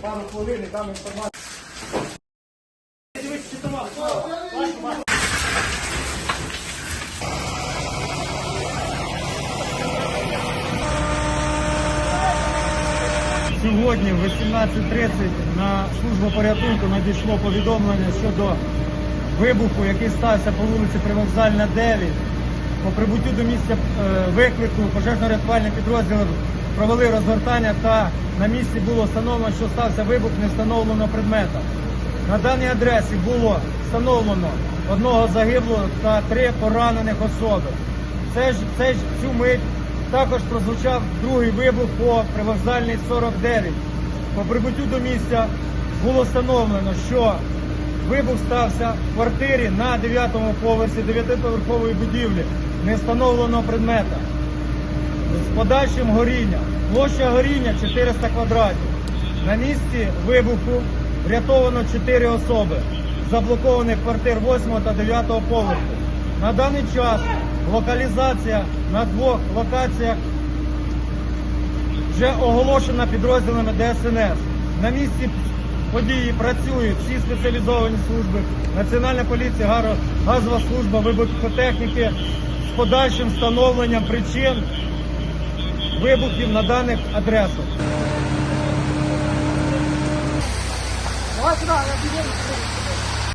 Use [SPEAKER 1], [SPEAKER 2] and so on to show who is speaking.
[SPEAKER 1] Пару хвилин там інформація. Сьогодні в 18.30 на службу порятунку надійшло повідомлення щодо вибуху, який стався по вулиці Привокзальна 9. По прибуттю до місця е, виклику пожежно-рятувальні підрозділи провели розгортання та на місці було встановлено, що стався вибух невстановленого предмета. На даній адресі було встановлено одного загиблого та три поранених особи. Це ж, це ж цю мить також прозвучав другий вибух по привокзальній 49. По прибуттю до місця було встановлено, що вибух стався в квартирі на 9-му поверсі 9-поверхової будівлі невстановленого предмета з подальшим горінням. Площа горіння 400 квадратів. На місці вибуху врятовано 4 особи, заблокованих квартир 8 та 9 поверху. На даний час локалізація на двох локаціях вже оголошена підрозділами ДСНС. На місці події працюють всі спеціалізовані служби, Національна поліція, газова служба, вибухотехніки з подальшим встановленням причин вибухів на даних адресах.
[SPEAKER 2] Давай сюди, я.